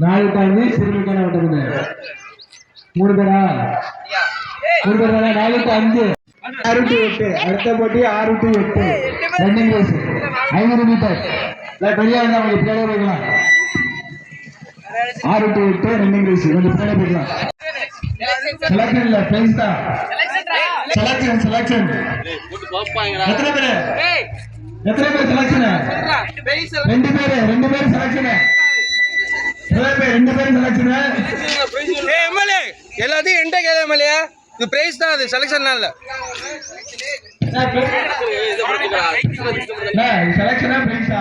நாலு சைலண்ட்ங்க சிறுமிக்கான மூணு பேரா மூணு பேரா அஞ்சு ஆறு டு எட்டு அடுத்த போட்டி ஆறு டு எட்டு ரன்னிங் ரேஸ் ஐநூறு மீட்டர் இல்லை வெளியே ஆறு டு எட்டு ரன்னிங் ரேஸ் கொஞ்சம் பின்னாடியே போய்க்கலாம் செலக்ஷன் இல்ல பிரைஸ் தான். செலக்ஷன் செலக்ஷன் எத்தனை பேரு? எத்தனை பேர் செலக்ஷன் ரெண்டு பேரு ரெண்டு பேரும் செலக்ஷன் பேர் ரெண்டு பேரும் செலக்ஷன் ஏ எம்எல்ஏ எல்லாத்தையும் என்கிட்ட கேளு எம்எல்ஏ. இது பிரைஸ் தான் அது செலெக்ஷன்லாம் இல்லை. செலக்ஷனா பிரைஸா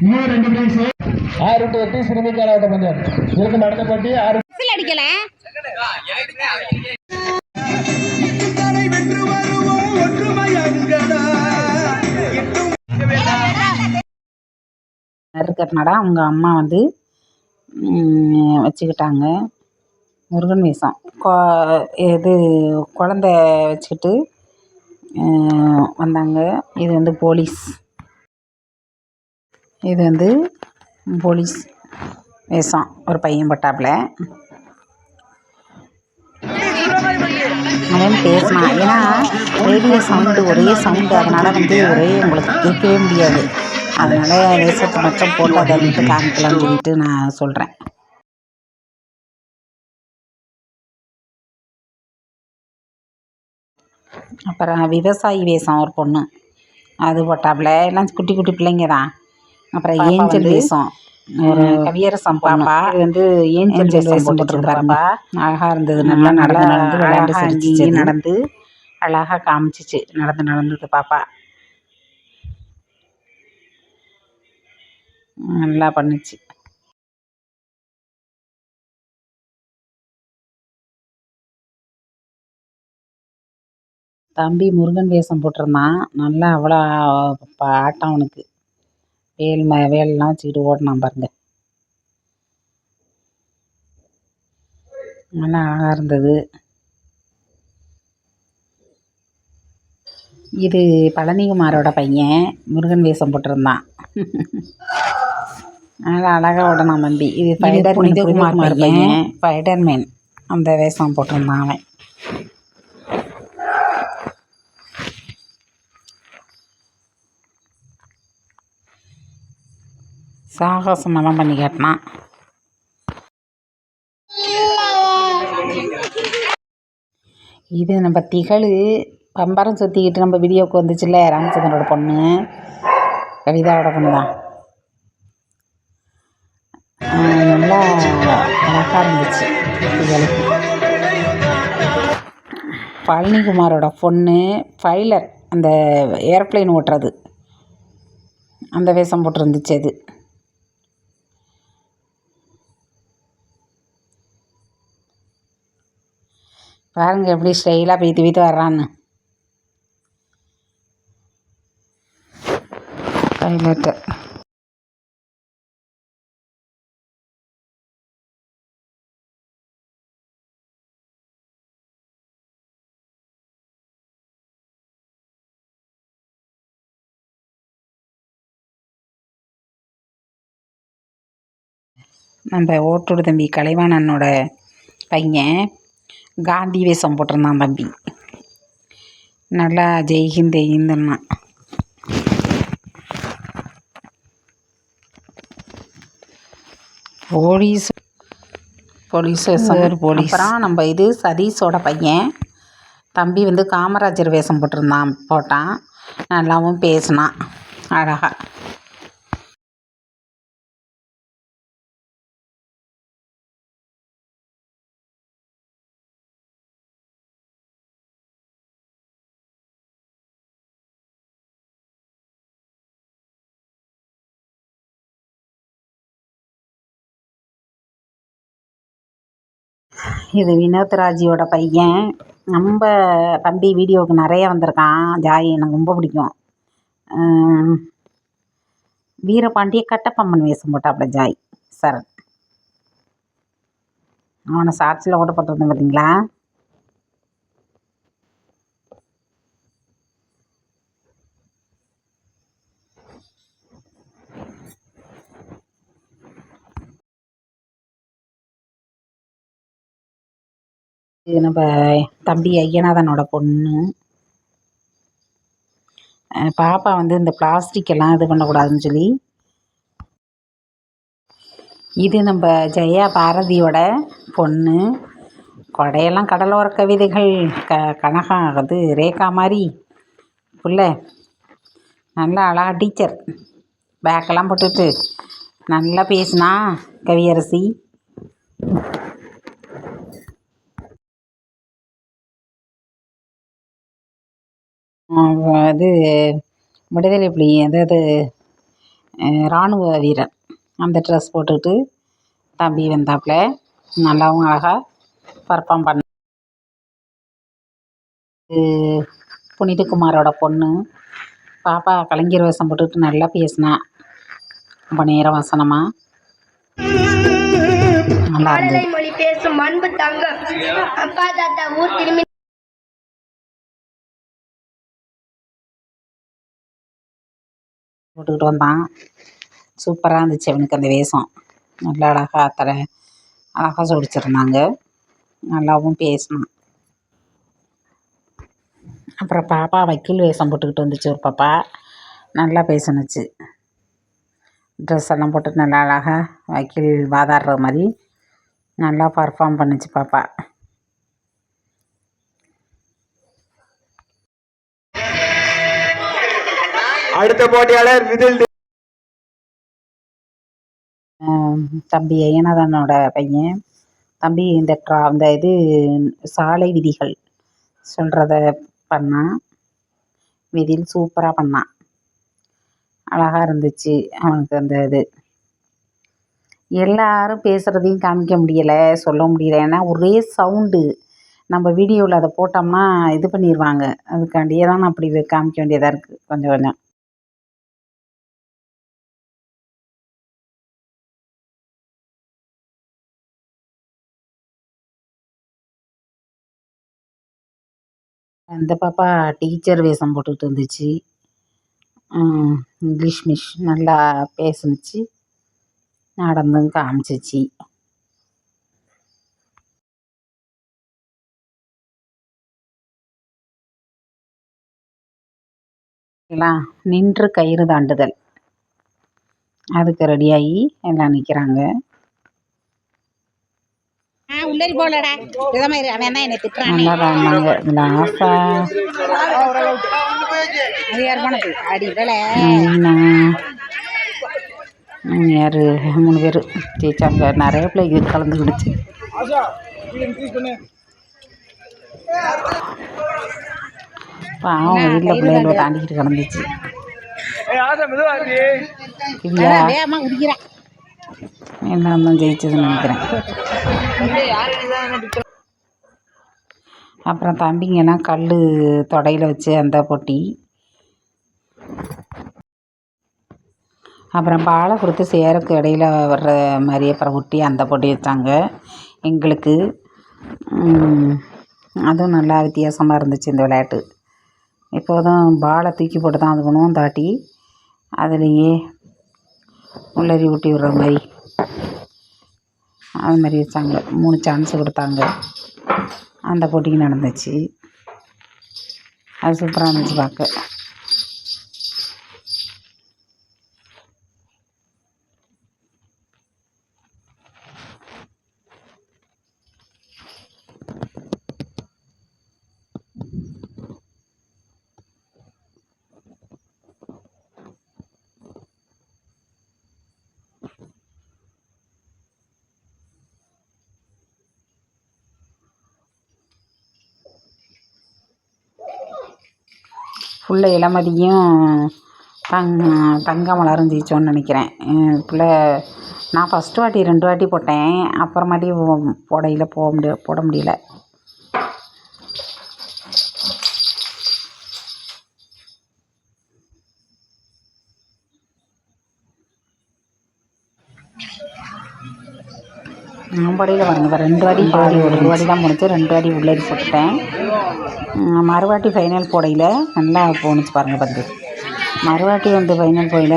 இன்னும் ரெண்டு பிரைஸ் ஆறு டு எட்டு சிறுமிக்கான ஓட்ட பந்தயம் இதுக்கு நடந்த போட்டி ஆறு விசில் அடிக்கல. இருக்கிறனால அவங்க அம்மா வந்து ம், வச்சுக்கிட்டாங்க. முருகன் வேஷம். கொ இது குழந்த வச்சுக்கிட்டு வந்தாங்க. இது வந்து போலீஸ். இது வந்து போலீஸ் வேஷம். ஒரு பையன் பட்டாப்புல. அவன் பேசினான் ஏன்னா ரேடியோ சவுண்டு ஒரே சவுண்டு அதனால் வந்து ஒரே உங்களுக்கு கேட்கவே முடியாது. அதனால் வேஷத்தை மட்டும் போட்டு அதை மட்டும் காமிக்கலாம்னு சொல்லிட்டு நான் சொல்கிறேன் அப்புறம் விவசாயி வேஷம் ஒரு பொண்ணு. அது போட்டாப்புல. எல்லாம் குட்டி குட்டி பிள்ளைங்க தான். அப்புறம் ஏஞ்சல் ஒரு கவியரசம் பாப்பா. இது வந்து ஏஞ்சல் வேஷம் போட்டுருப்பாருப்பா அழகாக இருந்தது. நல்லா நடந்து நடந்து விளையாண்டு சிரிச்சு நடந்து அழகாக காமிச்சிச்சு. நடந்து நடந்தது பாப்பா. நல்லா பண்ணுச்சு. தம்பி முருகன் வேஷம் போட்டிருந்தான். நல்லா அவ்வளோ ஆட்டம் அவனுக்கு. வேல் ம வேலெல்லாம் வச்சுக்கிட்டு ஓடினான் பாருங்க. நல்லா அழகாக இருந்தது. இது பழனிக்குமாரோட பையன் முருகன் வேஷம் போட்டிருந்தான். நல்லா அழகாக ஓடனான் தம்பி இது ஃபைடர் புனிதகுமார் பையன் ஃபைடர்மேன் அந்த வேஷம் போட்டிருந்தான் அவன். சாகசமெல்லாம் பண்ணி காட்டினான். இது நம்ம திகழ். பம்பரம் சுற்றிக்கிட்டு நம்ம வீடியோவுக்கு வந்துச்சுல்ல ராமச்சந்திரனோட பொண்ணு. கவிதாவோட பொண்ணு தான் நல்லா அழகாக இருந்துச்சு. திகழுக்கு. பழனிக்குமாரோட பொண்ணு ஃபைலர் அந்த ஏரோப்ளைன் ஓட்டுறது. அந்த வேஷம் போட்டிருந்துச்சு அது. பாருங்க எப்படி ஸ்டைலாக பீத்து பீத்து வர்றான்னு. பைலட்டு நம்ம ஓட்டோட தம்பி கலைவாணனோட பையன். காந்தி வேஷம் போட்டிருந்தான் தம்பி. நல்லா ஜெய்ஹிந்த் ஜெய்ஹிந்துன்னா போலீஸ் போலீஸ் வேஷம். போலீஸ். அப்புறம் நம்ம இது சதீஷோட பையன். தம்பி வந்து காமராஜர் வேஷம் போட்டிருந்தான் போட்டான். நல்லாவும் பேசினான் அழகா. இது வினோத்ராஜியோட பையன். நம்ம தம்பி வீடியோவுக்கு நிறைய வந்திருக்கான். ஜாய் எனக்கு ரொம்ப பிடிக்கும். வீரபாண்டிய கட்டப்பம்மன் வேஷம் போட்டாப்புல ஜாய் சரண். அவனை ஷார்ட்ஸில் கூட போட்டிருந்தேன் பார்த்தீங்களா இது நம்ம தம்பி ஐயநாதனோட பொண்ணு. பாப்பா வந்து இந்த பிளாஸ்டிக் எல்லாம் இது பண்ணக்கூடாதுன்னு சொல்லி. இது நம்ம ஜெயா பாரதியோட பொண்ணு. கொடையெல்லாம் கடலோர கவிதைகள் க கனகா அது ரேகா மாதிரி. புள்ள நல்லா அழகா டீச்சர். பேக்கெல்லாம் போட்டுட்டு நல்லா பேசினா கவியரசி. இது விடுதலை புலி அதாவது அஹ் இராணுவ வீரன் அந்த ட்ரெஸ் போட்டுக்கிட்டு தம்பி வந்தாப்புல. நல்லாவும் அழகாக பர்ஃபார்ம் பண்ண புனிதகுமாரோட பொண்ணு. பாப்பா கலைஞர் வேஷம் போட்டுக்கிட்டு நல்லா பேசினா. ரொம்ப நேரம் வசனமாக நல்லா இருந்தது. மொழி பேசும் அன்பு தங்கம். அப்பா தாத்தா ஊர் திரும்பி போட்டுக்கிட்டு வந்தான். சூப்பராக இருந்துச்சு அவனுக்கு அந்த வேஷம். நல்லா அழகாக தலை அழகாக சொடிச்சிருந்தாங்க. நல்லாவும் பேசினான். அப்புறம் பாப்பா வக்கீல் வேஷம் போட்டுக்கிட்டு வந்துச்சு ஒரு பாப்பா. நல்லா பேசுனுச்சு. ட்ரெஸ் எல்லாம் போட்டு நல்லா அழகாக வக்கீல் வாதாடுற மாதிரி நல்லா பர்ஃபார்ம் பண்ணுச்சு பாப்பா. அடுத்த போட்டியாளர் விதில் தம்பி ஐயனாதனோட பையன்? தம்பி இந்த ட்ரா இந்த இது சாலை விதிகள் சொல்கிறத பண்ணான் விதில் சூப்பராக பண்ணான் அழகாக இருந்துச்சு அவனுக்கு அந்த இது. எல்லாரும் பேசுகிறதையும் காமிக்க முடியலை சொல்ல முடியல. ஏன்னா ஒரே சவுண்டு நம்ம வீடியோவில் அதை போட்டோம்னா இது பண்ணிடுவாங்க அதுக்காண்டியே தான் நான் அப்படி காமிக்க வேண்டியதாக இருக்குது கொஞ்சம் கொஞ்சம். அந்த பாப்பா டீச்சர் வேஷம் போட்டுக்கிட்டு இருந்துச்சு. இங்கிலீஷ் மிஷ் நல்லா பேசுனுச்சு. நடந்தும் காமிச்சிச்சு. எல்லாம் நின்று கயிறு தாண்டுதல். அதுக்கு ரெடியாகி எல்லாம் நிற்கிறாங்க உள்ளேரி போலடா. இதான் அவன் தான் என்னை திட்டுறான். நல்லா தாண்டாங்க இதில் ஆசா. அது யார் போனது. அடி வேலை யார் மூணு பேர் ஜெயிச்சாங்க. நிறைய பிள்ளைங்க கலந்துக்கிடுச்சு பாவம் வீட்டில் பிள்ளைகளை தாண்டிக்கிட்டு கிடந்துச்சு. குடிக்கிறான் எல்லாம் தான் ஜெயிச்சதுன்னு நினைக்கிறேன். அப்புறம் தம்பிங்கன்னா கல் தொடையில் வச்சு அந்த பொட்டி. அப்புறம் பாலை கொடுத்து சேருக்கு இடையில் வர்ற மாதிரி அப்புறம் ஒட்டி அந்த பொட்டி வச்சாங்க. எங்களுக்கு அதுவும் நல்லா வித்தியாசமாக இருந்துச்சு இந்த விளையாட்டு. இப்போதும் பாலை தூக்கி போட்டு தான் அது பண்ணுவோம் தாட்டி அதுலேயே உள்ளரி ஊட்டி விடுற மாதிரி. அது மாதிரி வச்சாங்க. மூணு சான்ஸ் கொடுத்தாங்க. அந்த போட்டிக்கு நடந்துச்சு. அது சூப்பராக இருந்துச்சு பார்க்க. பிள்ளை இளமதியும் தங் தங்க மலரும் ஜெயித்தோன்னு நினைக்கிறேன் பிள்ளை நான் ஃபஸ்ட்டு வாட்டி ரெண்டு வாட்டி போட்டேன். அப்புறமாட்டி போடையில் போக முடிய போட முடியல. நான் பாடையில் பாருங்க ரெண்டு வாடி பாடி ஒரு வாடி தான் முடிச்சு ரெண்டு வாடி உள்ளே போட்டுட்டேன். மறுவாட்டி ஃபைனல் போடையில் நல்லா போணுச்சு பாருங்கள் பந்து. மறுவாட்டி வந்து ஃபைனல் போயில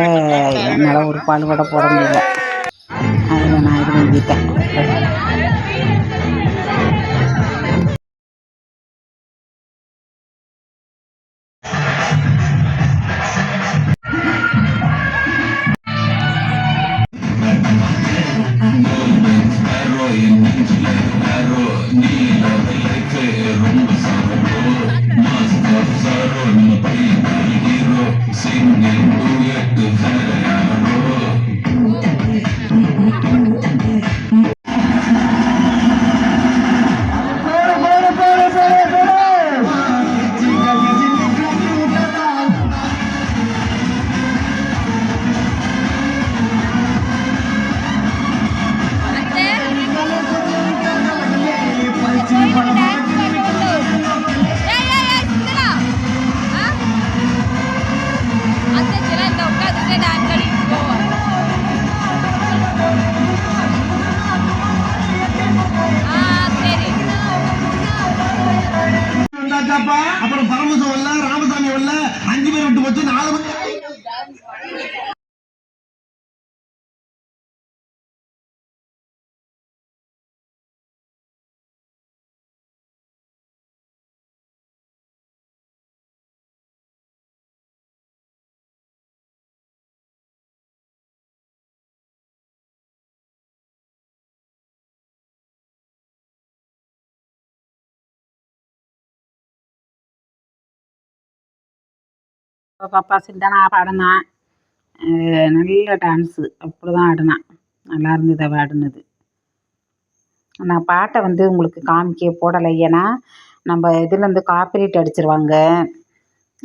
என்னால் ஒரு பால் கூட போட முடியல. அதில் நான் இது பண்ணிட்டேன் பரமசம் வரல ராமசாமி வரல அஞ்சு பேர் விட்டு போச்சு நாலு மணி பாப்பா சிந்தானா பாடினான் நல்ல டான்ஸு அப்படி தான் ஆடினான் நல்லா இருந்தது அவள் ஆடினது நான் பாட்டை வந்து உங்களுக்கு காமிக்க போடலை ஏன்னா நம்ம இதுலேருந்து காப்பிரைட் அடிச்சிருவாங்க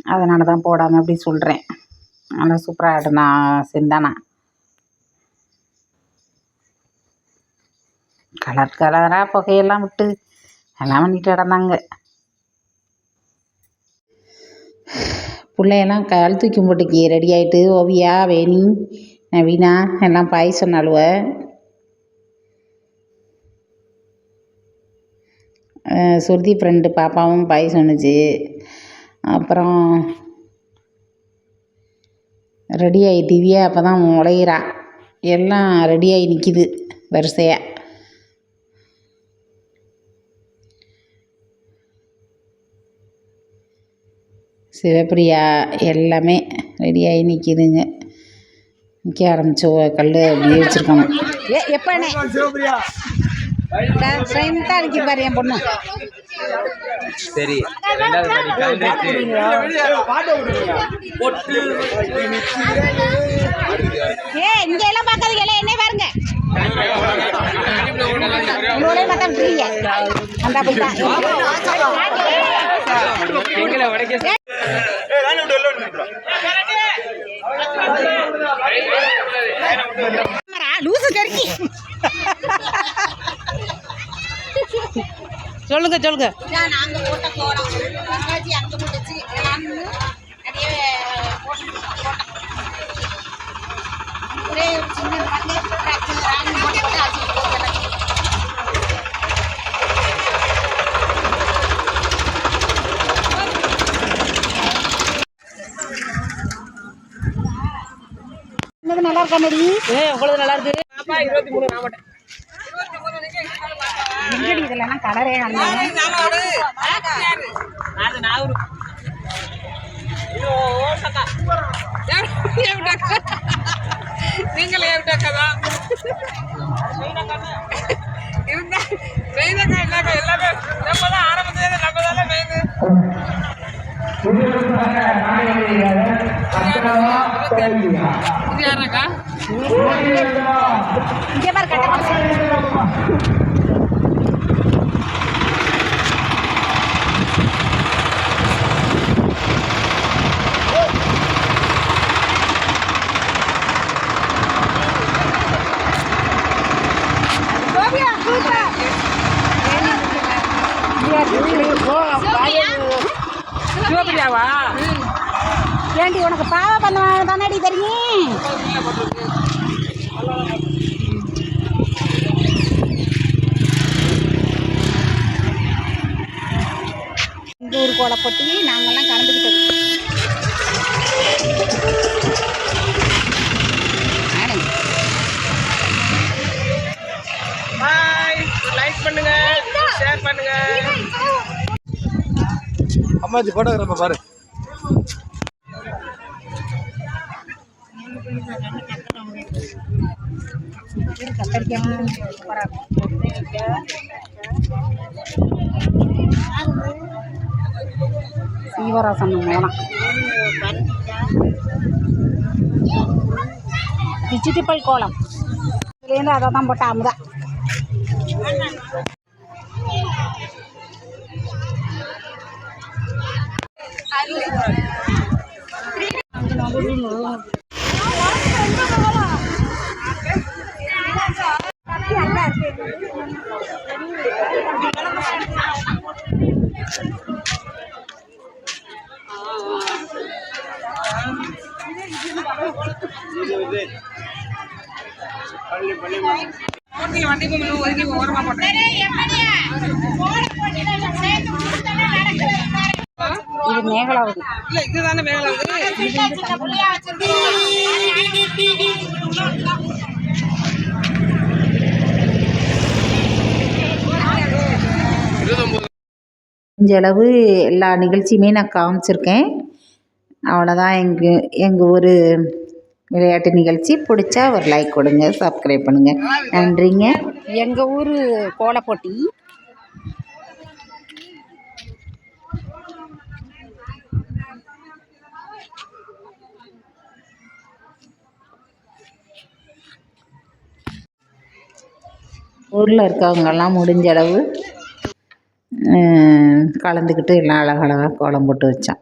அதனால தான் போடாமல் அப்படி சொல்கிறேன் நல்லா சூப்பராக ஆடினா சிந்தானா கலர் கலராக புகையெல்லாம் விட்டு எல்லாம் பண்ணிட்டு இடந்தாங்க பிள்ளையெல்லாம் கால் தூக்கி போட்டுக்கி ரெடி ஆகிட்டு ஓவியா வேணி நவீனா எல்லாம் பாய் சொன்னாலுவ சுருதி ஃப்ரெண்டு பாப்பாவும் பாய் சொன்னுச்சு அப்புறம் ரெடி ஆகி திவ்யா அப்போ தான் முளையிறா. எல்லாம் ரெடி ஆகி நிற்கிது வரிசையாக சிவப்பிரியா எல்லாமே ரெடியாகி நிற்கிதுங்க நிற்க ஆரம்பிச்சு கல் அப்படியே வச்சுருக்கணும் ஏ எப்போண்ணே ஸ்ட்ரென்த்தாக நிற்கி பாரு என் பொண்ணு. சரி ஏ இங்க எல்லாம் பார்க்காதீங்க எல்லாம் என்ன பாருங்க. பார்த்தா விட்டுறீங்க அந்த போய் சொல்லுங்க சொல்லுங்க நாங்க ஓட்ட போறோம் அங்க போட்டுச்சு அப்படியே ஒரே ஒரு சின்ன மண்ணு ராணி போட்டு போட்டு அடிச்சுட்டு போகுது நல்லா இருக்கா நடி எங்கடி இதெல்லாம் கலரே நீங்களே விட்டாக்கதா இருந்தா மெயினாக்கா இல்லக்கா எல்லாமே நம்ம தான் ஆரம்பத்துல நம்ம தானே யாருக்கா இங்கே பாரு கட்ட கோலம் போட்டி நாங்கள்லாம் கலந்துக்கிட்டது. பண்ணுங்க ஷேர் பண்ணுங்க. அம்மாச்சி போட்டோகிராஃபர் பாரு. சீவராசன் மூலம் டிஜிட்டல் கோலம் இதுலேருந்து அதை தான் போட்ட அமுதா Thank you. வண்டி பொம்மை ஒதுக்கி ஓரமா போட்டேன் இது மேகலாவது. இல்ல இதுதானே மேல அளவு எல்லா நிகழ்ச்சியுமே நான் காமிச்சிருக்கேன். அவ்வளோதான் எங்கள் எங்கள் ஊர் விளையாட்டு நிகழ்ச்சி பிடிச்சா ஒரு லைக் கொடுங்க சப்ஸ்கிரைப் பண்ணுங்கள் நன்றிங்க. எங்கள் ஊர் கோலப்போட்டி. ஊரில் இருக்கவங்கெல்லாம் முடிஞ்ச அளவு கலந்துக்கிட்டு எல்லாம் அழகழகாக கோலம் போட்டு வச்சான்.